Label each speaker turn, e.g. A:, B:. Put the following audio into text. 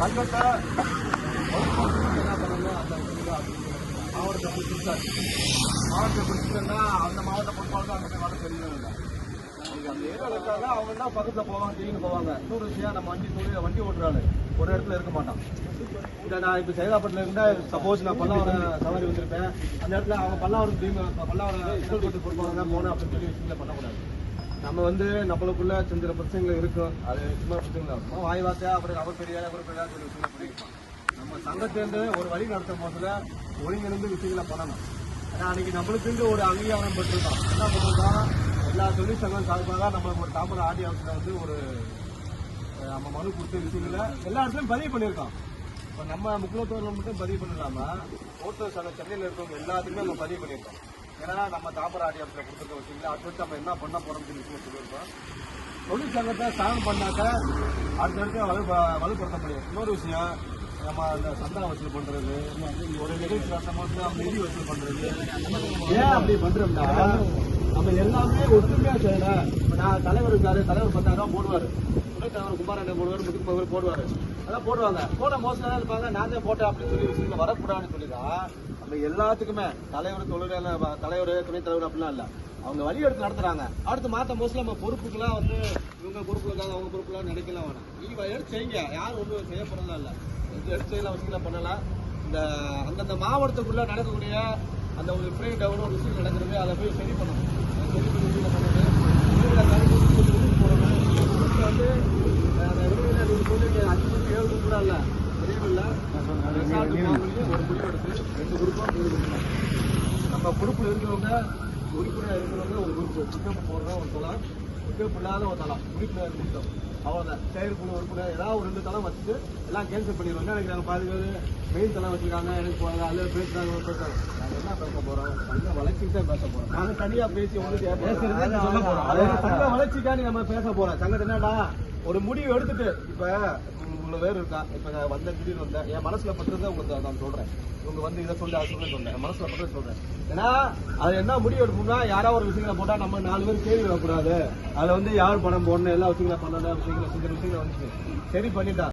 A: சங்கத்தை என்ன பண்ணணும் அந்த விஷயங்களை அப்படின்னு மாவட்டத்தை பிடிச்சிருக்காரு மாவட்டத்தை பிடிச்சிருந்தா அந்த மாவட்ட பொறுப்பாளர் அங்கே போய் வேலை தெரியவே இல்லை அவங்க அந்த ஏரியாவில் அவங்க தான் பக்கத்தில் போவாங்க திடீர்னு போவாங்க இன்னொரு விஷயம் நம்ம வண்டி தொழில் வண்டி ஓட்டுறாரு ஒரு இடத்துல இருக்க மாட்டான் இல்லை நான் இப்போ சைதாப்பட்டில் இருந்தா சப்போஸ் நான் பல்லாவரம் சவாரி வந்திருப்பேன் அந்த இடத்துல அவங்க பல்லாவரம் திடீர்னு பல்லாவரம் ஸ்கூல் பற்றி பொறுப்பாங்க போனேன் அப்படின்னு சொல்லி விஷயங்களை பண்ணக்கூடாது நம்ம வந்து நம்மளுக்குள்ள சின்ன பிரச்சனைகள் இருக்கும். அது சும்மா பிரச்சனைகள் இருக்கும். வாய் வார்த்தையா அப்புறம் அவர் பெரிய அவர் பெரியார் சொல்லி விஷயங்கள் பண்ணியிருப்பாங்க நம்ம சங்கத்திலிருந்து ஒரு வழி நடத்தும் போதுல ஒருங்கிணைந்து விஷயங்களை பண்ணணும். ஏன்னா அன்னைக்கு நம்மளுக்கு ஒரு அங்கீகாரம் பெற்றிருக்கோம். என்ன பண்ணிருக்கோம் எல்லா தொழிற்சங்கம் சார்பாக நம்மளுக்கு ஒரு தாமரை ஆடி ஆஃபீஸில் வந்து ஒரு நம்ம மனு கொடுத்த விஷயங்களை எல்லா இடத்துலையும் பதிவு பண்ணியிருக்கோம். இப்போ நம்ம முக்கியத்துவம் மட்டும் பதிவு பண்ணிடலாமா ஓட்டர் சங்கம் சென்னையில் இருக்கவங்க எல்லாத்துக்குமே நம்ம பதிவு பண்ணியிருக்கோம். ஏன்னா நம்ம தாமரை ஆடி கொடுத்துருக்க விஷயங்களை அடுத்தடுத்து நம்ம என்ன பண்ண போகிறோம்னு சொல்லி சொல்லியிருக்கோம். தொழிற்சங்கத்தை ஸ்ட்ராங் பண்ணாக்க அடுத்தடுத்து வலு வலுப்படுத்த முடியும் இன்னொரு விஷயம் நம்ம அந்த சந்தா வசூல் பண்றது ஒரு நிகழ்ச்சி நடத்தும் நம்ம நிதி வசூல் பண்றது. ஏன் அப்படி பண்றோம்னா நம்ம எல்லாமே ஒற்றுமையா செய்யணும் இப்ப நான் தலைவர் இருக்காரு தலைவர் பத்தாயிரம் ரூபாய் போடுவாரு. துணைத் தலைவர் குமாரண்ணன் போடுவார் முதுகு பவர் போடுவாரு. அதான் போடுவாங்க. போட மோசம் இருப்பாங்க. நான் தான் போட்டேன் அப்படின்னு சொல்லி விஷயங்கள் வரக்கூடாதுன்னு சொல்லிதான் நம்ம எல்லாத்துக்குமே. தலைவர் தொழிலாளர் தலைவர் துணைத் தலைவர் அப்படிலாம் இல்ல. அவங்க வழி எடுத்து நடத்துறாங்க. அடுத்து மாத்த மோஸ்ட்ல நம்ம பொறுப்புக்கெல்லாம் வந்து இவங்க பொறுப்புல இருக்காங்க அவங்க பொறுப்புலாம் நினைக்கலாம் வேணாம். நீங்க எடுத்து செய்யுங்க. யாரும் ஒன்றும் செய்ய போறதா இல்ல. எடுத்து செய்யலாம் விஷயங்களை பண்ணலாம். இந்த அந்தந்த மாவட்டத்துக்குள்ள நடக்கக்கூடிய அந்த ஒரு ஃப்ரீ டவுன் ஒரு விஷயம் நடக்கிறது அதை போய் சரி பண்ணணும். சரி பண்ணி பண்ணணும். வந்து சொல்லிட்டு அஞ்சு மணிக்கு ஏழு கூட இல்லை. தெரியவில்ல ரெசார்ட் family ஒரு முடிவு எடுத்து ரெண்டு குரூப்பா நம்ம குரூப்ல இருக்கிறவங்க உறுப்பினர் இருக்கிறவங்க ஒரு குரூப்பு பிக்கப் போடுறோம் ஒரு தளம் பிக்கப் இல்லாத ஒரு தளம் உறுப்பினர் மட்டும் அவ்வளோதான் செயற்குழு உறுப்பினர் ஏதாவது ஒரு ரெண்டு தளம் வச்சுட்டு எல்லாம் கேன்சல் பண்ணிடுவாங்க. எனக்கு நினைக்கிறாங்க பாதி மெயின் தளம் வச்சுருக்காங்க எனக்கு போறாங்க அல்ல பேசுறாங்க இவங்க பேசுறாங்க. நாங்க என்ன பேச போறோம்? சங்க வளர்ச்சிக்கு தான் பேச போறோம். நாங்க தனியா பேசி உங்களுக்கு பேசுறது சொல்ல போறோம். அதாவது சங்க வளர்ச்சிக்காண்டி நம்ம பேச போறோம். சங்கத்தை என்னடா ஒரு முடிவு எடுத்துட்டு இப்ப இவ்வளவு பேர் இருக்கா? இப்ப நான் வந்த திடீர்னு வந்தேன். என் மனசுல பட்டதை உங்களுக்கு நான் சொல்றேன். இவங்க வந்து இதை சொல்லி அதை சொல்லி சொல்றேன். என் மனசுல பட்டதை சொல்றேன். ஏன்னா அது என்ன முடிவு எடுக்கணும்னா யாராவது ஒரு விஷயங்களை போட்டா நம்ம நாலு பேர் கேள்வி வரக்கூடாது அதுல வந்து யார் பணம் போடணும் எல்லா விஷயங்களை பண்ணணும் விஷயங்களை விஷயங்களை வந்து சரி பண்ணிட்டா.